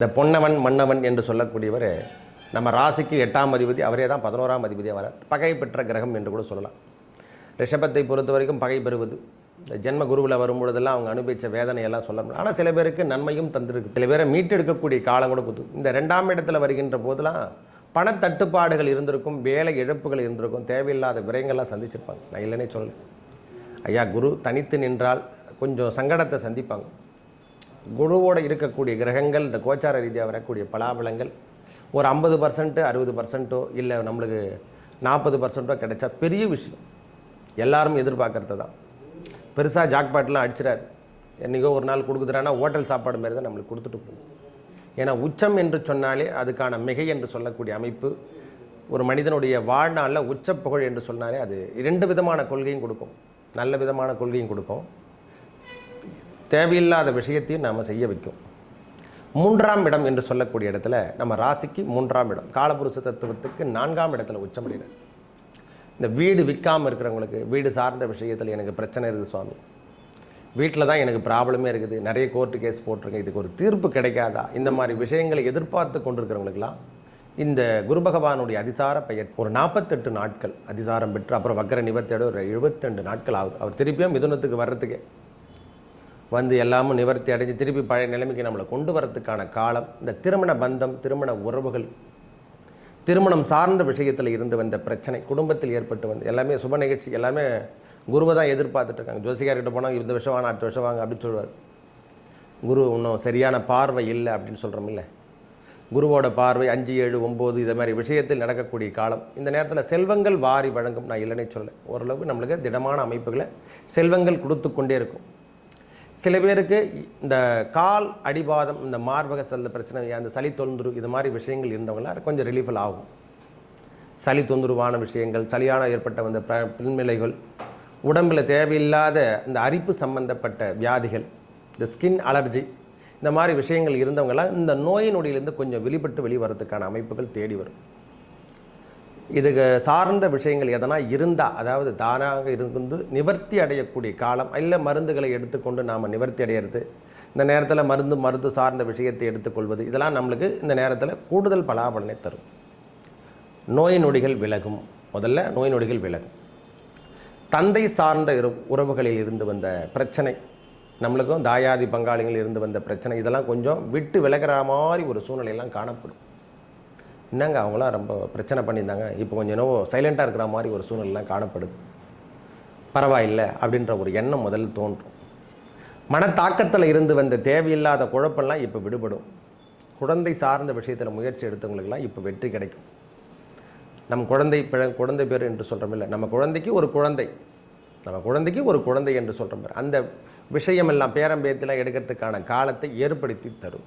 இந்த பொன்னவன் மன்னவன் என்று சொல்லக்கூடியவர் நம்ம ராசிக்கு எட்டாம் அதிபதி அவரே தான் பதினோராம் அதிபதியாக வரார். பகை பெற்ற கிரகம் என்று கூட சொல்லலாம். ரிஷபத்தை பொறுத்த வரைக்கும் பகை பெறுவது. இந்த ஜென்ம குருவில் வரும்பொழுதெல்லாம் அவங்க அனுபவித்த வேதனையெல்லாம் சொல்ல முடியும் ஆனால் சில பேருக்கு நன்மையும் தந்திருக்கு. சில பேரை மீட்டெடுக்கக்கூடிய காலம் கூட கொடுத்து இந்த ரெண்டாம் இடத்துல வருகின்ற போதெல்லாம் பணத்தட்டுப்பாடுகள் இருந்திருக்கும் வேலை இழப்புகள் இருந்திருக்கும் தேவையில்லாத விரயங்கள்லாம் சந்திச்சிருப்பாங்க. நான் இல்லைன்னே சொல்லலை. ஐயா குரு தனித்து நின்றால் கொஞ்சம் சங்கடத்தை சந்திப்பாங்க. குருவோடு இருக்கக்கூடிய கிரகங்கள் இந்த கோச்சார ரீதியாக வரக்கூடிய பலாபலங்கள் ஒரு ஐம்பது பர்சன்ட்டு அறுபது பர்சன்ட்டோ இல்லை நம்மளுக்கு நாற்பது பர்சன்ட்டோ கிடைச்சா பெரிய விஷயம். எல்லாரும் எதிர்பார்க்கறது தான். பெருசாக ஜாக்பாட்லாம் அடிச்சிடாது. என்றைக்கோ ஒரு நாள் கொடுக்குறான்னா ஹோட்டல் சாப்பாடு மாதிரி தான் நம்மளுக்கு கொடுத்துட்டு போகும். ஏன்னா உச்சம் என்று சொன்னாலே அதுக்கான மிகை என்று சொல்லக்கூடிய அமைப்பு ஒரு மனிதனுடைய வாழ்நாளில் உச்ச புகழ் என்று சொன்னாலே அது இரண்டு விதமான கொள்கையும் கொடுக்கும். நல்ல விதமான கொள்கையும் கொடுக்கும். தேவையில்லாத விஷயத்தையும் நாம் செய்ய வைக்கும். மூன்றாம் இடம் என்று சொல்லக்கூடிய இடத்துல நம்ம ராசிக்கு மூன்றாம் இடம். காலபுருஷ தத்துவத்துக்கு நான்காம் இடத்துல உச்சமடைகிறது. இந்த வீடு விற்காமல் இருக்கிறவங்களுக்கு வீடு சார்ந்த விஷயத்தில் எனக்கு பிரச்சனை இருக்குது சுவாமி. வீட்டில் தான் எனக்கு ப்ராப்ளமே இருக்குது. நிறைய கோர்ட்டு கேஸ் போட்டிருக்கேன். இதுக்கு ஒரு தீர்ப்பு கிடைக்காதா? இந்த மாதிரி விஷயங்களை எதிர்பார்த்து கொண்டிருக்கிறவங்களுக்கெல்லாம் இந்த குரு பகவானுடைய அதிசார பெயர் ஒரு நாற்பத்தெட்டு நாட்கள் அதிசாரம் பெற்று அப்புறம் வக்கர நிவர்த்தியோட ஒரு எழுபத்தெண்டு நாட்கள் ஆகுது. அவர் திருப்பியும் மிதுனத்துக்கு வர்றதுக்கே. வந்து எல்லாமும் நிவர்த்தி அடைஞ்சு திருப்பி பழைய நிலைமைக்கு நம்மளை கொண்டு வரத்துக்கான காலம் இந்த திருமண பந்தம் திருமண உறவுகள் திருமணம் சார்ந்த விஷயத்தில் இருந்து வந்த பிரச்சனை குடும்பத்தில் ஏற்பட்டு வந்து எல்லாமே சுப நிகழ்ச்சி எல்லாமே குருவை தான் எதிர்பார்த்துட்டு இருக்காங்க. ஜோசிகார்கிட்ட போனால் இந்த வருஷம் வாங்க அடுத்த வருஷம் வாங்க அப்படின்னு சொல்லுவார். குரு இன்னும் சரியான பார்வை இல்லை அப்படின்னு சொல்கிறோம் இல்லை? குருவோட பார்வை அஞ்சு ஏழு ஒம்பது இது மாதிரி விஷயத்தில் நடக்கக்கூடிய காலம். இந்த நேரத்தில் செல்வங்கள் வாரி வழங்கும் நான் இல்லைன்னே சொல்ல ஓரளவு நம்மளுக்கு திடமான அமைப்புகளை செல்வங்கள் கொடுத்து கொண்டே இருக்கும். சில பேருக்கு இந்த கால் அடிபாதம் இந்த மார்பக சல்ல பிரச்சனை அந்த சளி தொந்தரவு இது மாதிரி விஷயங்கள் இருந்தவங்களாம் கொஞ்சம் ரிலீஃபல் ஆகும். சளி தொந்தரவான விஷயங்கள் சளியான ஏற்பட்ட அந்த பின்னிலைகள் உடம்பில் தேவையில்லாத இந்த அரிப்பு சம்பந்தப்பட்ட வியாதிகள் இந்த ஸ்கின் அலர்ஜி இந்த மாதிரி விஷயங்கள் இருந்தவங்களாம் இந்த நோய் நொடியிலேருந்து கொஞ்சம் வெளிப்பட்டு வெளிவரத்துக்கான அமைப்புகள் தேடி வரும். இது சார்ந்த விஷயங்கள் எதனா இருந்தால் அதாவது தானாக இருந்து நிவர்த்தி அடையக்கூடிய காலம் இல்லை மருந்துகளை எடுத்துக்கொண்டு நாம் நிவர்த்தி அடையிறது இந்த நேரத்தில் மருந்து மருந்து சார்ந்த விஷயத்தை எடுத்துக்கொள்வது இதெல்லாம் நம்மளுக்கு இந்த நேரத்தில் கூடுதல் பலாபலனை தரும். நோய் நொடிகள் விலகும். முதல்ல நோய் நொடிகள் விலகும். தந்தை சார்ந்த உறவுகளில் இருந்து வந்த பிரச்சனை நம்மளுக்கும் தாயாதி பங்காளிகள் இருந்து வந்த பிரச்சனை இதெல்லாம் கொஞ்சம் விட்டு விலகிற மாதிரி ஒரு சூழ்நிலையெல்லாம் காணப்படும். என்னங்க அவங்களாம் ரொம்ப பிரச்சனை பண்ணியிருந்தாங்க? இப்போ கொஞ்சம் என்னவோ சைலண்ட்டாக இருக்கிற மாதிரி ஒரு சூழ்நிலைலாம் காணப்படுது. பரவாயில்லை அப்படின்ற ஒரு எண்ணம் முதல்ல தோன்றும். மனத்தாக்கத்தில் இருந்து வந்த தேவையில்லாத குழப்பம்லாம் இப்போ விடுபடும். குழந்தை சார்ந்த விஷயத்தில் முயற்சி எடுத்தவங்களுக்கெல்லாம் இப்போ வெற்றி கிடைக்கும். நம் குழந்தை பிழ குழந்தை பேர் என்று சொல்கிறோம் இல்லை நம்ம குழந்தைக்கு ஒரு குழந்தை. நம்ம குழந்தைக்கு ஒரு குழந்தை என்று சொல்கிறோம் பாரு. அந்த விஷயமெல்லாம் பேரம்பேத்திலாம் எடுக்கிறதுக்கான காலத்தை ஏற்படுத்தி தரும்.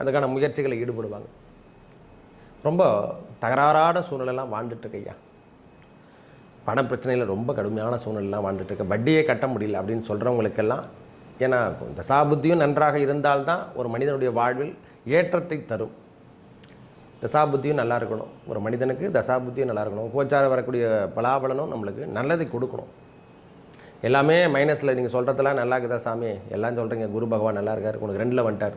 அதுக்கான முயற்சிகளை ஈடுபடுவாங்க. ரொம்ப தகராறான சூழ்நிலைலாம் வாழ்ந்துட்டு இருக்கையா பண பிரச்சனையில் ரொம்ப கடுமையான சூழ்நிலைலாம் வாழ்ந்துட்டுருக்கு. வட்டியே கட்ட முடியல அப்படின்னு சொல்கிறவங்களுக்கெல்லாம் ஏன்னா தசாபுத்தியும் நன்றாக இருந்தால்தான் ஒரு மனிதனுடைய வாழ்வில் ஏற்றத்தை தரும். தசாபுத்தியும் நல்லா இருக்கணும். ஒரு மனிதனுக்கு தசாபுத்தியும் நல்லா இருக்கணும். கோச்சார வரக்கூடிய பலாபலனும் நம்மளுக்கு நல்லதை கொடுக்கணும். எல்லாமே மைனஸில் நீங்கள் சொல்கிறதெல்லாம் நல்லா இருக்குதா சாமி? எல்லாம் சொல்கிறீங்க குரு பகவான் நல்லா இருக்கார். உனக்கு ரெண்டில் வந்துட்டார்.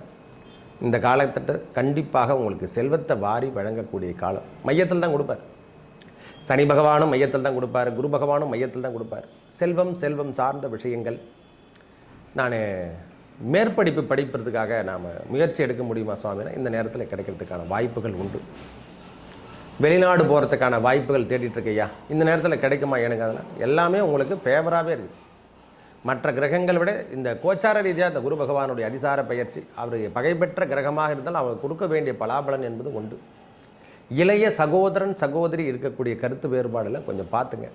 இந்த காலத்திட்ட கண்டிப்பாக உங்களுக்கு செல்வத்தை வாரி வழங்கக்கூடிய காலம். மையத்தில் தான் கொடுப்பார். சனி பகவானும் மையத்தில் தான் கொடுப்பார். குரு பகவானும் மையத்தில் தான் கொடுப்பார். செல்வம் செல்வம் சார்ந்த விஷயங்கள். நான் மேற்படிப்பு படிப்பதற்காக நாம் முயற்சி எடுக்க முடியுமா சுவாமினா இந்த நேரத்தில் கிடைக்கிறதுக்கான வாய்ப்புகள் உண்டு. வெளிநாடு போகிறதுக்கான வாய்ப்புகள் தேடிட்டுருக்கையா இந்த நேரத்தில் கிடைக்குமா எனக்கு அதெல்லாம்? எல்லாமே உங்களுக்கு ஃபேவராகவே இருக்குது. மற்ற கிரகங்களை விட இந்த கோச்சார ரீதியாக இந்த குரு பகவானுடைய அதிசார பயிற்சி அவர் பகைபெற்ற கிரகமாக இருந்தால் அவர் கொடுக்க வேண்டிய பலாபலன் என்பது உண்டு. இளைய சகோதரன் சகோதரி இருக்கக்கூடிய கருத்து வேறுபாடெல்லாம் கொஞ்சம் பார்த்துங்க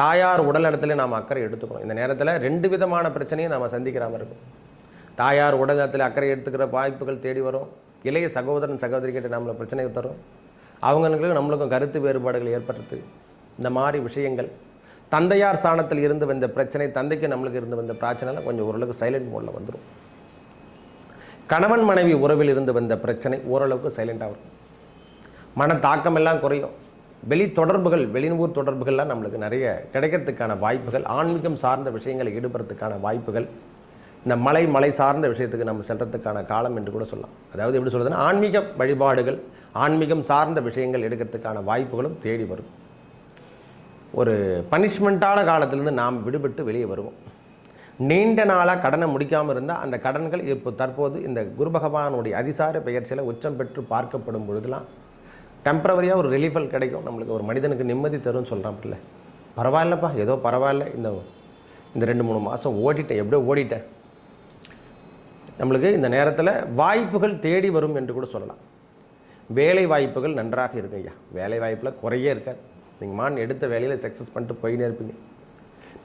தாயார் உடல் இடத்துல நாம் அக்கறை எடுத்துக்கணும். இந்த நேரத்தில் ரெண்டு விதமான பிரச்சனையும் நாம் சந்திக்கிறாமல் இருக்கும் தாயார் உடல் நலத்தில் அக்கறை எடுத்துக்கிற வாய்ப்புகள் தேடி வரும். இளைய சகோதரன் சகோதரி கிட்ட நம்மளை பிரச்சனை தரும். அவங்களுக்கு நம்மளுக்கும் கருத்து வேறுபாடுகள் ஏற்படுறது. இந்த மாதிரி விஷயங்கள் தந்தையார் சாணத்தில் இருந்து வந்த பிரச்சனை தந்தைக்கு நம்மளுக்கு இருந்து வந்த பிரச்சனைலாம் கொஞ்சம் ஓரளவுக்கு சைலண்ட் மோடில் வந்துடும் கணவன் மனைவி உறவில் இருந்து வந்த பிரச்சனை ஓரளவுக்கு சைலண்டாக இருக்கும் மன தாக்கம் எல்லாம் குறையும். வெளி தொடர்புகள் வெளிநூர் தொடர்புகள்லாம் நம்மளுக்கு நிறைய கிடைக்கிறதுக்கான வாய்ப்புகள் ஆன்மீகம் சார்ந்த விஷயங்களை ஈடுபடுறதுக்கான வாய்ப்புகள் இந்த மலை மலை சார்ந்த விஷயத்துக்கு நம்ம செல்கிறதுக்கான காலம் என்று கூட சொல்லலாம். அதாவது எப்படி சொல்கிறதுன்னா ஆன்மீக வழிபாடுகள் ஆன்மீகம் சார்ந்த விஷயங்கள் எடுக்கிறதுக்கான வாய்ப்புகளும் தேடி வரும். ஒரு பனிஷ்மெண்ட்டான காலத்திலேருந்து நாம் விடுபட்டு வெளியே வருவோம். நீண்ட நாளாக கடனை முடிக்காமல் இருந்தால் அந்த கடன்கள் இப்போ தற்போது இந்த குரு பகவானுடைய அதிசார பெயர்ச்சியில் உச்சம் பெற்று பார்க்கப்படும் பொழுதுலாம் டெம்பரவரியாக ஒரு ரிலீஃபல் கிடைக்கும். நம்மளுக்கு ஒரு மனிதனுக்கு நிம்மதி தரும்னு சொல்கிறான் பரவாயில்லப்பா ஏதோ பரவாயில்ல. இந்த இந்த ரெண்டு மூணு மாதம் ஓடிட்டேன் எப்படியோ ஓடிட்டேன் நம்மளுக்கு இந்த நேரத்தில் வாய்ப்புகள் தேடி வரும் என்று கூட சொல்லலாம். வேலை வாய்ப்புகள் நன்றாக இருக்கும் ஐயா. வேலை வாய்ப்பில் குறையே இருக்காது. நீங்கள் மான் எடுத்த வேலையில் சக்ஸஸ் பண்ணிட்டு போயினே இருப்பீங்க.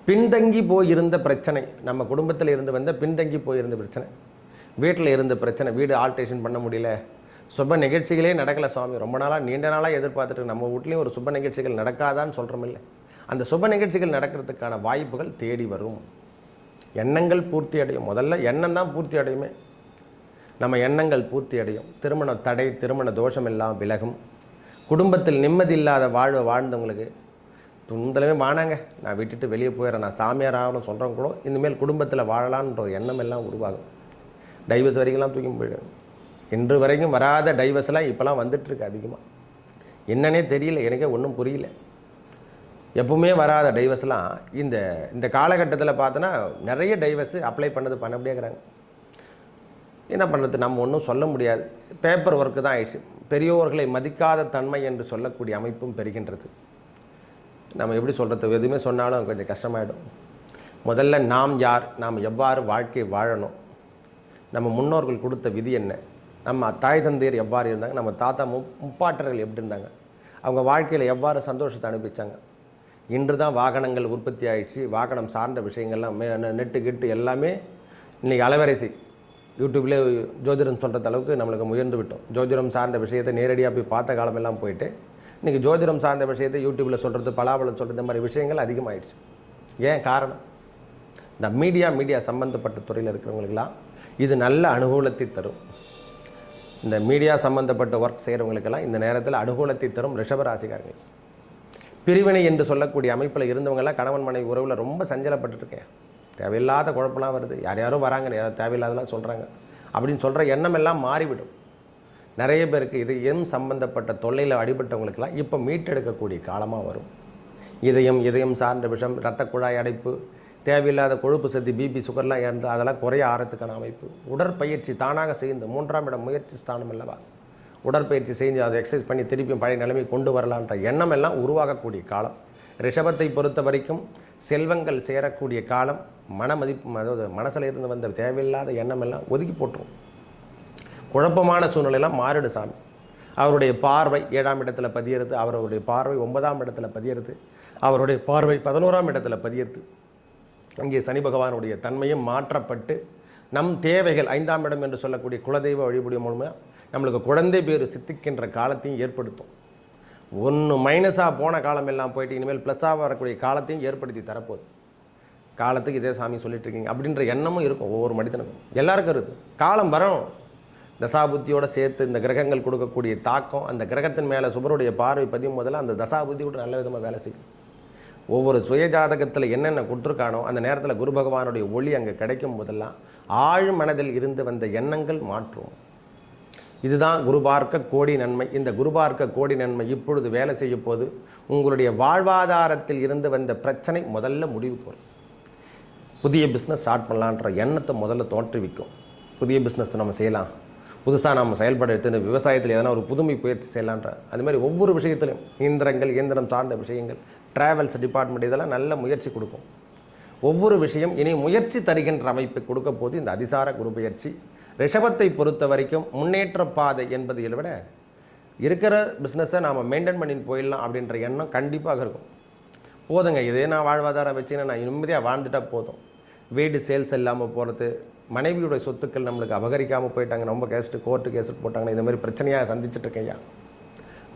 பின்தங்கி போயிருந்த பிரச்சனை நம்ம குடும்பத்தில் இருந்து வந்த பின்தங்கி போயிருந்த பிரச்சனை வீட்டில் இருந்த பிரச்சனை வீடு ஆல்ட்ரேஷன் பண்ண முடியல. சுப நிகழ்ச்சிகளே நடக்கலை சுவாமி. ரொம்ப நாளாக நீண்ட நாளாக எதிர்பார்த்துட்டு நம்ம வீட்லேயும் ஒரு சுப நிகழ்ச்சிகள் நடக்காதான்னு சொல்கிறோம் இல்லை. அந்த சுப நிகழ்ச்சிகள் நடக்கிறதுக்கான வாய்ப்புகள் தேடி வரும். எண்ணங்கள் பூர்த்தி அடையும். முதல்ல எண்ணம் தான் பூர்த்தி அடையுமே. நம்ம எண்ணங்கள் பூர்த்தி அடையும். திருமண தடை திருமண தோஷம் எல்லாம் விலகும். குடும்பத்தில் நிம்மதி இல்லாத வாழ்வை வாழ்ந்தவங்களுக்கு துன்பலமே வானாங்க நான் விட்டுட்டு வெளியே போயிடுறேன். நான் சாமியார் ஆகணும் சொல்கிறவங்க கூட இனிமேல் குடும்பத்தில் வாழலான்ற எண்ணம் எல்லாம் உருவாகும். டைவர்ஸ் வரைக்கும்லாம் தூக்கி போயிடும் இன்று வரைக்கும் வராத டைவர்ஸ்லாம் இப்போலாம் வந்துட்டுருக்கு அதிகமாக என்னன்னே தெரியல. எனக்கே ஒன்றும் புரியல. எப்பவுமே வராத டைவர்ஸ்லாம் இந்த இந்த காலகட்டத்தில் பார்த்தோன்னா நிறைய டைவர்ஸ் அப்ளை பண்ணது பண்ண முடியாங்கிறாங்க என்ன பண்ணுறது நம்ம ஒன்றும் சொல்ல முடியாது. பேப்பர் ஒர்க்கு தான் ஆயிடுச்சு. பெரியோர்களை மதிக்காத தன்மை என்று சொல்லக்கூடிய அமைப்பும் பெறுகின்றது. நம்ம எப்படி சொல்கிறது எதுவுமே சொன்னாலும் கொஞ்சம் கஷ்டமாயிடும். முதல்ல நாம் யார்? நாம் எவ்வாறு வாழ்க்கை வாழணும்? நம்ம முன்னோர்கள் கொடுத்த விதி என்ன? நம்ம தாய் தந்தையர் எவ்வாறு இருந்தாங்க? நம்ம தாத்தா மு முப்பாட்டர்கள் எப்படி இருந்தாங்க? அவங்க வாழ்க்கையில் எவ்வாறு சந்தோஷத்தை அனுப்பிச்சாங்க இன்று தான் வாகனங்கள் உற்பத்தி ஆயிடுச்சு. வாகனம் சார்ந்த விஷயங்கள்லாம் மே நெட்டு கிட்டு எல்லாமே இன்றைக்கி அலவரிசை. யூடியூப்லேயே ஜோதிடம் சொல்கிறது அளவுக்கு நம்மளுக்கு முயர்ந்து விட்டோம். ஜோதிடம் சார்ந்த விஷயத்தை நேரடியாக போய் பார்த்த காலமெல்லாம் போயிட்டு இன்றைக்கி ஜோதிடம் சார்ந்த விஷயத்தை யூடியூப்பில் சொல்கிறது பலாபலம் சொல்கிறது இந்த மாதிரி விஷயங்கள் அதிகமாகிடுச்சு ஏன் காரணம்? இந்த மீடியா மீடியா சம்மந்தப்பட்ட துறையில் இருக்கிறவங்களுக்கெல்லாம் இது நல்ல அனுகூலத்தை தரும். இந்த மீடியா சம்மந்தப்பட்ட ஒர்க் செய்கிறவங்களுக்கெல்லாம் இந்த நேரத்தில் அனுகூலத்தை தரும் ரிஷபராசிக்காரங்க. பிரிவினை என்று சொல்லக்கூடிய அமைப்பில் இருந்தவங்கெல்லாம் கணவன் மனைவி உறவில் ரொம்ப சஞ்சலப்பட்டுருக்கேன் தேவையில்லாத குழப்பம்லாம் வருது. யார் யாரோ வராங்க யாரோ தேவையில்லாதெல்லாம் சொல்கிறாங்க அப்படின்னு சொல்கிற எண்ணம் எல்லாம் மாறிவிடும். நிறைய பேருக்கு இதயம் சம்பந்தப்பட்ட தொல்லையில் அடிபட்டவங்களுக்கெல்லாம் இப்போ மீட்டெடுக்கக்கூடிய காலமாக வரும். இதயம் இதயம் சார்ந்த விஷம் இரத்த குழாய் அடைப்பு தேவையில்லாத கொழுப்பு சத்து பிபி சுகர்லாம் இறந்து அதெல்லாம் குறைய ஆறதுக்கான அமைப்பு. உடற்பயிற்சி தானாக செய்து மூன்றாம் இடம் முயற்சி ஸ்தானம் அல்லவா? உடற்பயிற்சி செஞ்சு அதை எக்ஸசைஸ் பண்ணி திருப்பியும் பழைய நிலைமை கொண்டு வரலான்ற எண்ணம் எல்லாம் உருவாகக்கூடிய காலம். ரிஷபத்தை பொறுத்த வரைக்கும் செல்வங்கள் சேரக்கூடிய காலம் மன மதிப்பு அதாவது மனசில் இருந்து வந்த தேவையில்லாத எண்ணம் எல்லாம் ஒதுக்கி போட்டுரும். குழப்பமான சூழ்நிலையெல்லாம் மாறிடு சாமி. அவருடைய பார்வை ஏழாம் இடத்துல பதியறது அவருடைய பார்வை ஒன்பதாம் இடத்துல பதியறது அவருடைய பார்வை பதினோராம் இடத்துல பதியறது. அங்கே சனி பகவானுடைய தன்மையும் மாற்றப்பட்டு நம் தேவைகள் ஐந்தாம் இடம் என்று சொல்லக்கூடிய குலதெய்வ வழிபடி மூலமாக நம்மளுக்கு குழந்தை பேர் சித்திக்கின்ற காலத்தையும் ஏற்படுத்தும். ஒன்று மைனஸாக போன காலம் எல்லாம் போயிட்டு இனிமேல் ப்ளஸ்ஸாக வரக்கூடிய காலத்தையும் ஏற்படுத்தி தரப்போகுது. காலத்துக்கு இதே சாமி சொல்லிட்டு இருக்கீங்க. அப்படின்ற எண்ணமும் இருக்கும் ஒவ்வொரு மனிதனுக்கும். எல்லாருக்கும் இருக்குது. காலம் வரும். தசாபுத்தியோடு சேர்த்து இந்த கிரகங்கள் கொடுக்கக்கூடிய தாக்கம் அந்த கிரகத்தின் மேலே சுபருடைய பார்வை பதியும் போதெல்லாம் அந்த தசாபுத்தி கூட நல்ல விதமாக வேலை செய்யும். ஒவ்வொரு சுயஜாதகத்தில் என்னென்ன கொடுத்துருக்கானோ அந்த நேரத்தில் குரு பகவானுடைய ஒளி அங்கே கிடைக்கும் போதெல்லாம் ஆழ் மனதில் இருந்து வந்த எண்ணங்கள் மாற்றும். இதுதான் குருபார்க்க கோடி நன்மை. இந்த குருபார்க்க கோடி நன்மை இப்பொழுது வேலை செய்ய போது உங்களுடைய வாழ்வாதாரத்தில் இருந்து வந்த பிரச்சனை முதல்ல முடிவுக்கு வரும் புதிய பிஸ்னஸ் ஸ்டார்ட் பண்ணலான்ற எண்ணத்தை முதல்ல தோற்றுவிக்கும். புதிய பிஸ்னஸ் நம்ம செய்யலாம். புதுசாக நம்ம செயல்பட எடுத்து விவசாயத்தில் எதனா ஒரு புதுமை பயிற்சி செய்யலான்ற. அது மாதிரி ஒவ்வொரு விஷயத்திலும் இயந்திரங்கள் இயந்திரம் சார்ந்த விஷயங்கள் டிராவல்ஸ் டிபார்ட்மெண்ட் இதெல்லாம் நல்ல முயற்சி கொடுக்கும். ஒவ்வொரு விஷயம் இனி முயற்சி தருகின்ற அமைப்பை கொடுக்க போது இந்த அதிசார குரு பயிற்சி ரிஷபத்தை பொறுத்த வரைக்கும் முன்னேற்ற பாதை என்பதை விட இருக்கிற பிஸ்னஸை நாம் மெயின்டைன் பண்ணிட்டு போயிடலாம் அப்படின்ற எண்ணம் கண்டிப்பாக இருக்கும். போதுங்க இதே நான் வாழ்வாதாரம் வச்சுன்னா நான் நிம்மதியாக வாழ்ந்துட்டா போதும். வீடு சேல்ஸ் இல்லாமல் போகிறது மனைவியுடைய சொத்துக்கள் நம்மளுக்கு அபகரிக்காமல் போயிட்டாங்க ரொம்ப கேஸ்ட்டு கோர்ட்டு கேஸ் போட்டாங்கன்னா இந்த மாதிரி பிரச்சனையாக சந்திச்சுட்ருக்கையா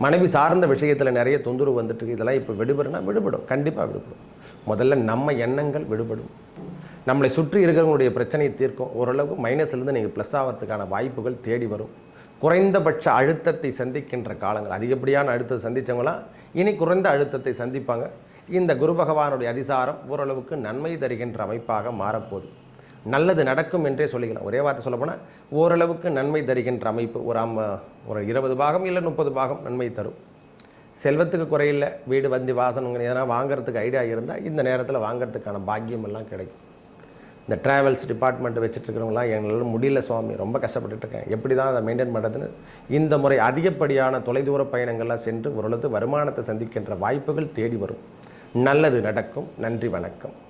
மனைவி சார்ந்த விஷயத்தில் நிறைய தொந்தரவு வந்துட்டுருக்கு இதெல்லாம் இப்போ விடுபடுனா விடுபடும் கண்டிப்பாக விடுபடும். முதல்ல நம்ம எண்ணங்கள் விடுபடும். நம்மளை சுற்றி இருக்கிறவங்களுடைய பிரச்சனையை தீர்க்கும். ஓரளவுக்கு மைனஸ்லேருந்து நீங்கள் ப்ளஸ் ஆகிறதுக்கான வாய்ப்புகள் தேடி வரும். குறைந்தபட்ச அழுத்தத்தை சந்திக்கின்ற காலங்கள். அதிகப்படியான அழுத்தத்தை சந்தித்தவங்களாம் இனி குறைந்த அழுத்தத்தை சந்திப்பாங்க. இந்த குரு பகவானுடைய அதிசாரம் ஓரளவுக்கு நன்மை தருகின்ற அமைப்பாக மாறப்போகுது. நல்லது நடக்கும் என்றே சொல்லிக்கலாம். ஒரே வார்த்தை சொல்லப்போனால் ஓரளவுக்கு நன்மை தருகின்ற அமைப்பு ஒரு அம்ம ஒரு இருபது பாகம் இல்லை முப்பது பாகம் நன்மை தரும். செல்வத்துக்கு குறையில்லை வீடு வந்தி வாசனங்கள் எதனா வாங்குறதுக்கு ஐடியா இருந்தால் இந்த நேரத்தில் வாங்குறதுக்கான பாக்கியம் எல்லாம் கிடைக்கும். இந்த ட்ராவல்ஸ் டிபார்ட்மெண்ட் வச்சுட்டுருக்கிறவங்களாம் எங்களால் முடியல சுவாமி ரொம்ப கஷ்டப்பட்டுட்டு இருக்கேன் எப்படி தான் அதை மெயின்டைன் பண்ணுறதுன்னு இந்த முறை அதிகப்படியான தொலைதூர பயணங்கள்லாம் சென்று ஓரளவு வருமானத்தை சந்திக்கின்ற வாய்ப்புகள் தேடி வரும். நல்லது நடக்கும். நன்றி வணக்கம்.